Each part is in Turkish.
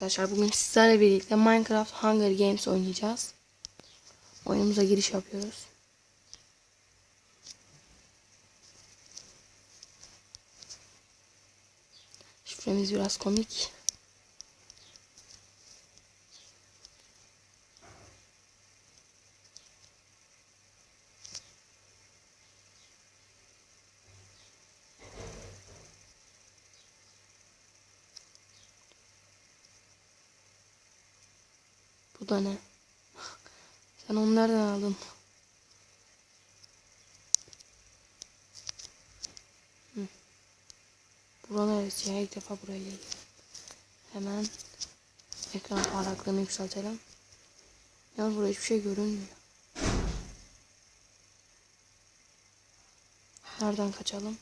Arkadaşlar bugün sizlerle birlikte Minecraft Hunger Games oynayacağız. Oyunumuza giriş yapıyoruz. Şifremiz biraz komik. Da ne? Sen onu nereden aldın? Hı. Bura neresi ya? İlk defa buraya geldim. Hemen ekran parlaklığını yükseltelim. Yalnız burada hiçbir şey görünmüyor. Nereden kaçalım?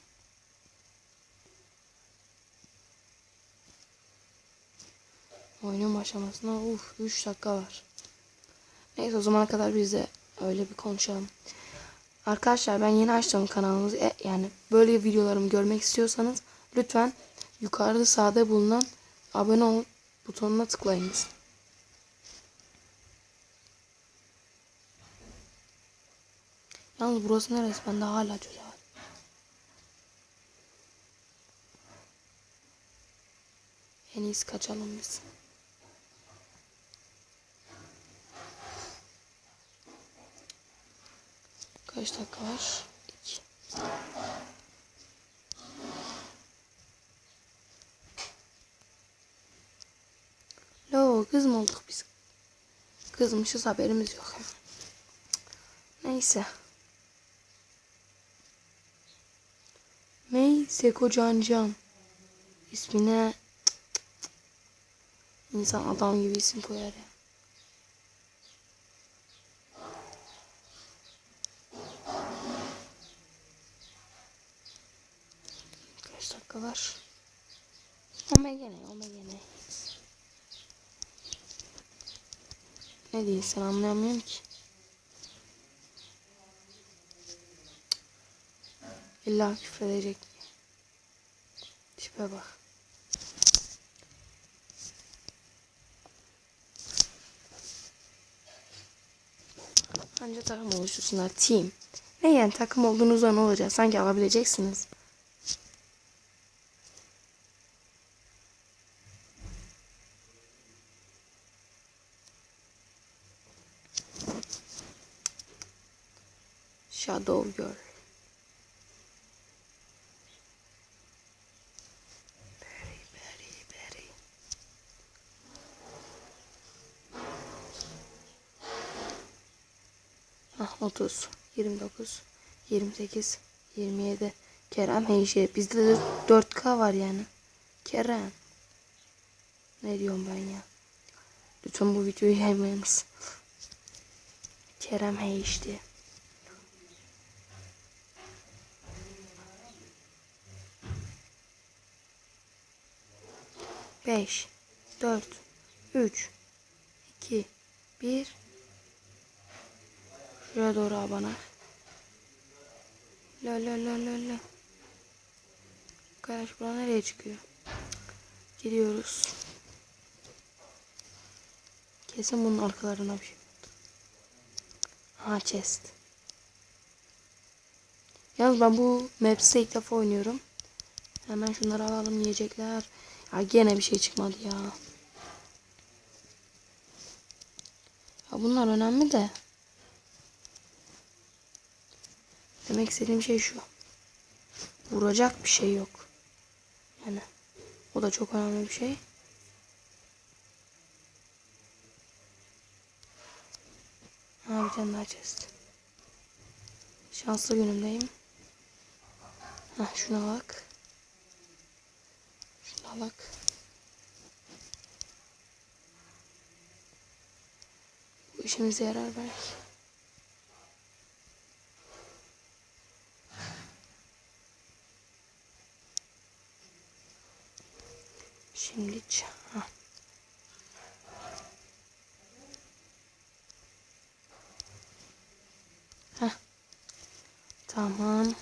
Oyunun başlamasına uf 3 dakika var. Neyse o zamana kadar biz de öyle bir konuşalım. Arkadaşlar ben yeni açtım kanalımızı. E, yani böyle videolarımı görmek istiyorsanız lütfen yukarıda sağda bulunan abone ol butonuna tıklayınız. Yalnız burası neresi? Ben de hala çözemedim. En iyisi kaçalım biz. Kaç dakika var? İki. Lo kız mı olduk biz? Kızmışız haberimiz yok. Neyse. Mey Seko Can Can. İsmine İnsan adam gibi isim koyar ya. Kaç dakika var? Omega ne? Omega ne? Ne değilsin anlayamıyorum ki. İlla küfredecek. Tipe bak. Anca takım oluştursunlar. Team. Ne yani takım olduğunuzda ne olacak? Sanki alabileceksiniz. Shadow Girl. Berry, berry, berry. Ah 30, 29, 28, 27. Kerem Heyşe. Bizde de 4K var yani. Kerem. Ne diyorum ben ya. Lütfen bu videoyu yaymayınız. Kerem Heyşti. Beş, dört, üç, iki, bir. Şuraya doğru abana. La la la la la. Arkadaş bura nereye çıkıyor? Gidiyoruz. Kesin bunun arkalarına bir şey. Ha chest. Yalnız ben bu Maps'te ilk defa oynuyorum. Hemen şunları alalım yiyecekler. Ya gene bir şey çıkmadı ya. Ya bunlar önemli de. Demek istediğim şey şu. Vuracak bir şey yok. Yani o da çok önemli bir şey. Ha bir tane daha chest. Şanslı günümdeyim. Ha şuna bak. Bak. Bu işimize yarar belki. Şimdi ç- ha. Heh. Tamam.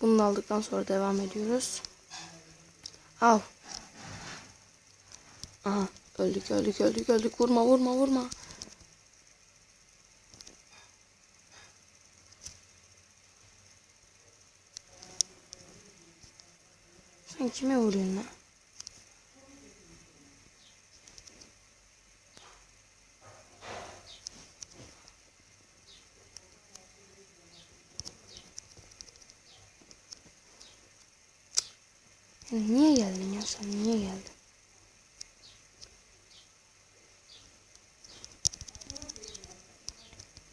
Bunu aldıktan sonra devam ediyoruz. Al. Aha öldük öldük öldük öldük. Vurma vurma vurma. Sen kime vuruyorsun lan? Niye geldin ya sen niye geldin?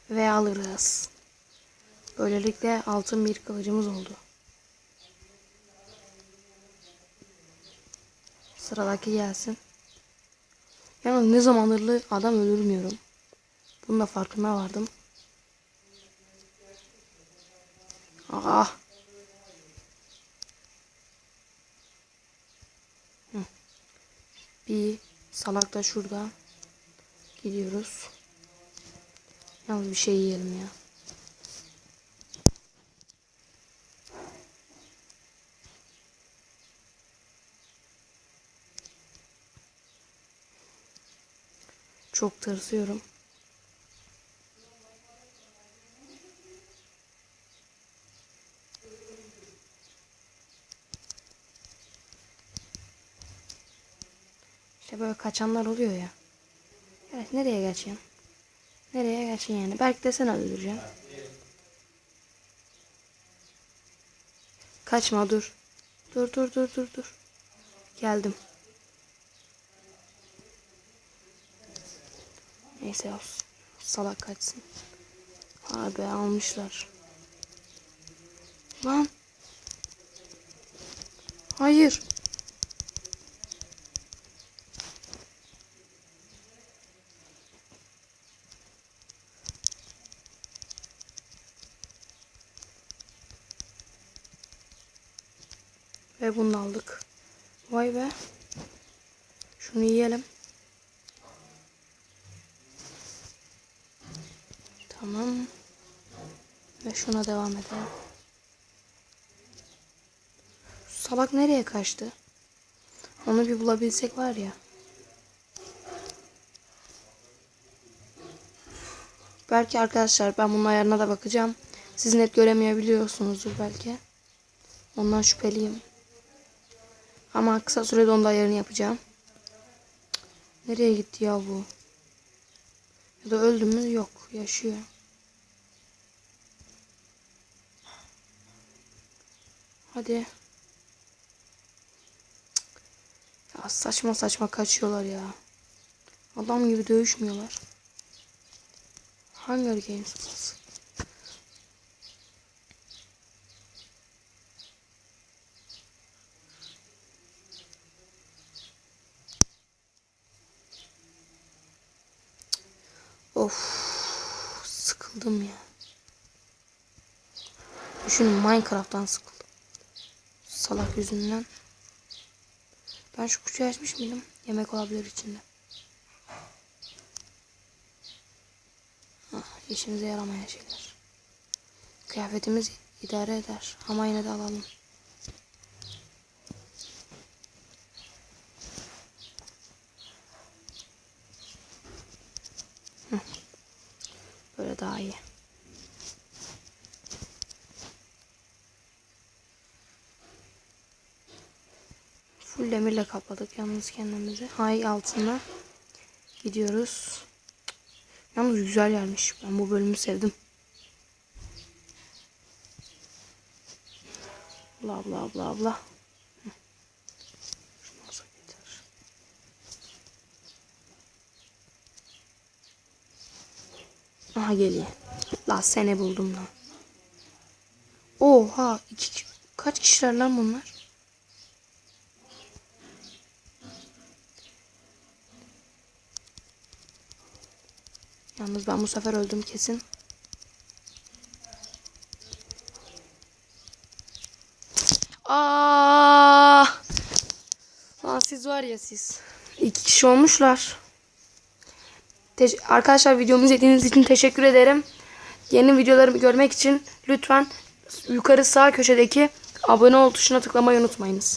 Ve alırız. Böylelikle altın bir kılıcımız oldu. Sıradaki gelsin. Yalnız ne zamandır adam öldürmüyorum. Bunun da farkına vardım. Ah. Bir salak da şurada. Gidiyoruz. Yalnız bir şey yiyelim ya. Çok tırsıyorum. İşte böyle kaçanlar oluyor ya. Evet nereye kaçayım? Nereye kaçayım yani? Belki de sen öldüreceksin. Kaçma dur. Dur dur dur dur dur. Geldim. Neyse olsun. Salak kaçsın. Abi almışlar. Lan. Hayır. Ve bunu aldık. Vay be. Şunu yiyelim. Tamam. Ve şuna devam edelim. Salak nereye kaçtı? Onu bir bulabilsek var ya. Belki arkadaşlar ben bunun ayarına da bakacağım. Siz net göremeyebiliyorsunuzdur belki. Ondan şüpheliyim. Ama kısa sürede onun da ayarını yapacağım. Nereye gitti ya bu? Ya da öldü mü? Yok. Yaşıyor. Hadi. Ya saçma saçma kaçıyorlar ya. Adam gibi dövüşmüyorlar. Hunger Games burası. Of sıkıldım ya. Düşünün Minecraft'tan sıkıldım. Salak yüzünden. Ben şu kutuyu açmış mıydım? Yemek olabilir içinde. Ah, işimize yaramayan şeyler. Kıyafetimiz idare eder ama yine de alalım. Hı. Böyle daha iyi. Full demirle kapladık yalnız kendimizi. Hay altına gidiyoruz. Yalnız güzel yermiş. Ben bu bölümü sevdim. Bla bla bla bla. Hı. Şunu alsak yeter. Aha geliyor. La seni buldum lan. Oha iki, ki- kaç kişiler lan bunlar? Yalnız ben bu sefer öldüm kesin. Aa! Lan siz var ya siz. İki kişi olmuşlar. Arkadaşlar videomu izlediğiniz için teşekkür ederim. Yeni videolarımı görmek için lütfen yukarı sağ köşedeki abone ol tuşuna tıklamayı unutmayınız.